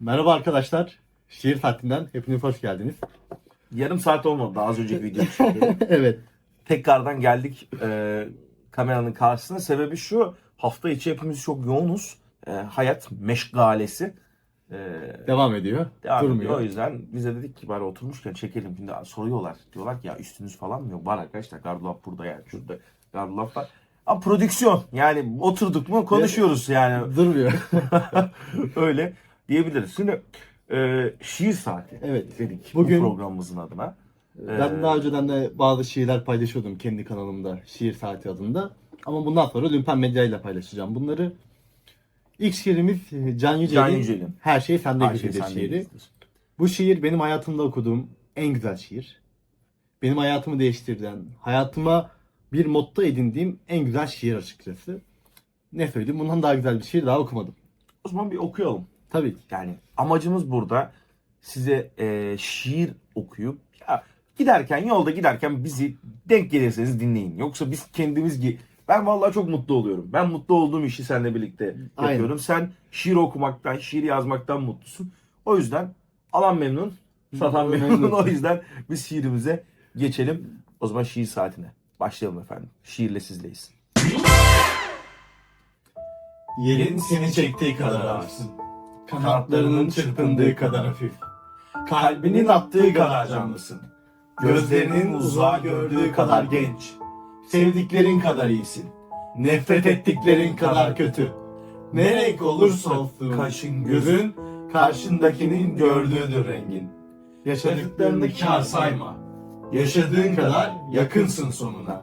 Merhaba arkadaşlar. Şiir saatinden hepiniz hoş geldiniz. Yarım saat olmadı daha az önceki video evet. Tekrardan geldik e, kameranın karşısına. Sebebi şu hafta içi hepimiz çok yoğunuz. E, hayat meşgalesi. E, Devam ediyor. devam ediyor. Durmuyor. O yüzden bize dedik ki bari oturmuşken çekelim. Şimdi soruyorlar. Diyorlar ki ya üstünüz falan mı yok? Var arkadaşlar gardırop burada yani. Şurada gardırop var. Ama prodüksiyon yani oturduk mu konuşuyoruz yani. Durmuyor. Öyle diyebiliriz. Şimdi e, şiir saati Evet. dedik Bugün- bu programımızın adına. ben Ee, daha önceden de bazı şiirler paylaşıyordum kendi kanalımda. Şiir saati adında. Ama bundan sonra Lümpen Medya ile paylaşacağım bunları. İlk şiirimiz e, Can Yücel'in, Can Yücel'in. Her Şey Sende Gibidir sen de şiiri. Bu şiir benim hayatımda okuduğum en güzel şiir. Benim hayatımı değiştiren, hayatıma bir motto edindiğim en güzel şiir açıkçası. Ne söyleyeyim? Bundan daha güzel bir şiir daha okumadım. O zaman bir okuyalım. Tabii ki. Yani amacımız burada size e, şiir okuyup ya giderken yolda giderken bizi denk gelirseniz dinleyin. Yoksa biz kendimiz gi ben vallahi çok mutlu oluyorum. Ben mutlu olduğum işi seninle birlikte Aynen. yapıyorum. Sen şiir okumaktan, şiir yazmaktan mutlusun. O yüzden alan memnun, satan memnun. Memnun. o yüzden biz şiirimize geçelim. O zaman şiir saatine başlayalım efendim. Şiirle sizleyiz. Yerin seni çektiği kadar ağırsın. Kanatlarının çırpındığı kadar hafif. Kalbinin attığı kadar canlısın. Gözlerinin uzağa gördüğü kadar genç. Sevdiklerin kadar iyisin. Nefret ettiklerin kadar kötü. Ne renk olursa olsun Kaşın, gözün karşındakinin gördüğüdür rengin. Yaşadıklarını kar sayma. Yaşadığın kadar yakınsın sonuna.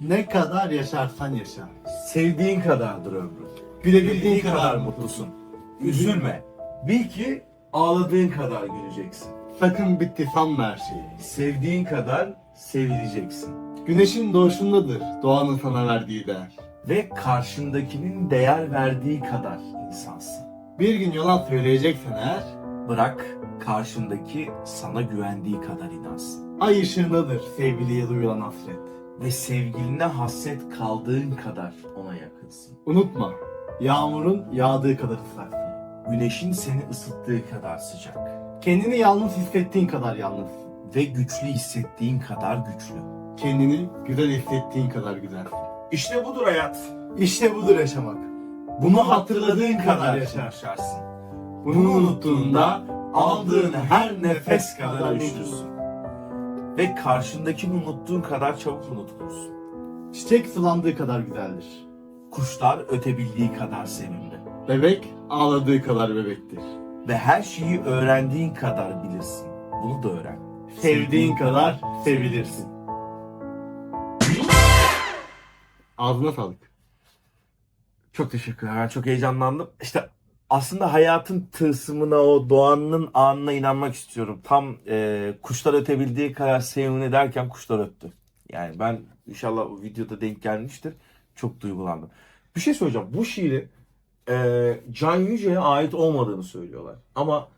Ne kadar yaşarsan yaşa. Sevdiğin kadardır ömrün. Gülebildiğin kadar mutlusun. Üzülme. Bil ki ağladığın kadar güleceksin. Sakın bitti sanma her şeyi. Sevdiğin kadar sevileceksin. Güneşin doğuşundadır doğanın sana verdiği değer. Ve karşındakinin değer verdiği kadar insansın. Bir gün yalan söyleyeceksen eğer, Bırak karşındaki sana güvendiği kadar inansın. ay ışığındadır sevgiliye duyulan hasret. Ve sevgiline hasret kaldığın kadar ona yakınsın. Unutma, yağmurun yağdığı kadar ıslaksın. Güneşin seni ısıttığı kadar sıcak. Kendini yalnız hissettiğin kadar yalnızsın. Ve güçlü hissettiğin kadar güçlü. Kendini güzel hissettiğin kadar güzelsin. İşte budur hayat. İşte budur yaşamak. Bunu hatırladığın kadar yaşa. yaşarsın. Bunu unuttuğunda aldığın her nefes kadar üşürsün. Ve karşındakini unuttuğun kadar çabuk unutulursun. Çiçek sulandığı kadar güzeldir. Kuşlar ötebildiği kadar sevimli. Bebek ağladığı kadar bebektir. Ve her şeyi öğrendiğin kadar bilirsin. Bunu da öğren. Sevdiğin kadar sevilirsin. Ağzına sağlık. Çok teşekkürler. Ben çok heyecanlandım. İşte aslında hayatın tılsımına, o doğanın anına inanmak istiyorum. Tam e, kuşlar ötebildiği kadar sevimli derken kuşlar öttü. Yani ben inşallah o videoda denk gelmiştir. Çok duygulandım. Bir şey söyleyeceğim. Bu şiirin e, Can Yüce'ye ait olmadığını söylüyorlar. Ama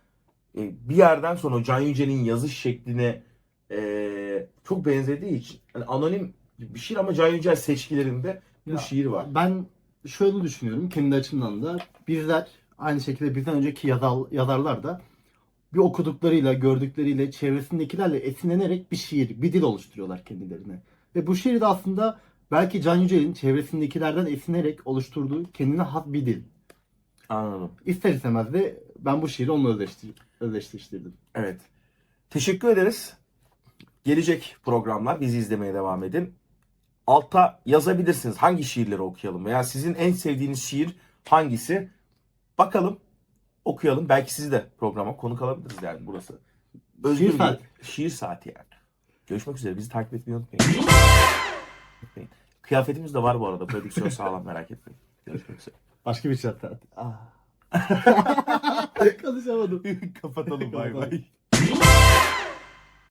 e, bir yerden sonra Can Yüce'nin yazış şekline e, çok benzediği için hani anonim bir şiir ama Can Yücel seçkilerinde bu Ya, şiir var. Ben şöyle düşünüyorum kendi açımdan da bizler aynı şekilde bizden önceki yazar, yazarlar da bir okuduklarıyla, gördükleriyle, çevresindekilerle esinlenerek bir şiir, bir dil oluşturuyorlar kendilerine. Ve bu şiir de aslında belki Can Yücel'in çevresindekilerden esinlenerek oluşturduğu kendine has bir dil. Anladım. İster istemez de ben bu şiiri onunla özdeştir, özdeşleştirdim. Evet. Teşekkür ederiz. Gelecek programlar bizi izlemeye devam edin. Alta yazabilirsiniz hangi şiirleri okuyalım veya sizin en sevdiğiniz şiir hangisi? Bakalım, okuyalım. Belki sizi de programa konuk alabiliriz yani burası. Özgür Şiir bir saati. şiir saati yani. Görüşmek üzere. Bizi takip etmeyi. Unutmayın. Kıyafetimiz de var bu arada. Prodüksiyon sağlam merak etmeyin. Görüşmek üzere. Başka bir şiir saati. Ah. Konuşamadım. Kapatalım bay bay.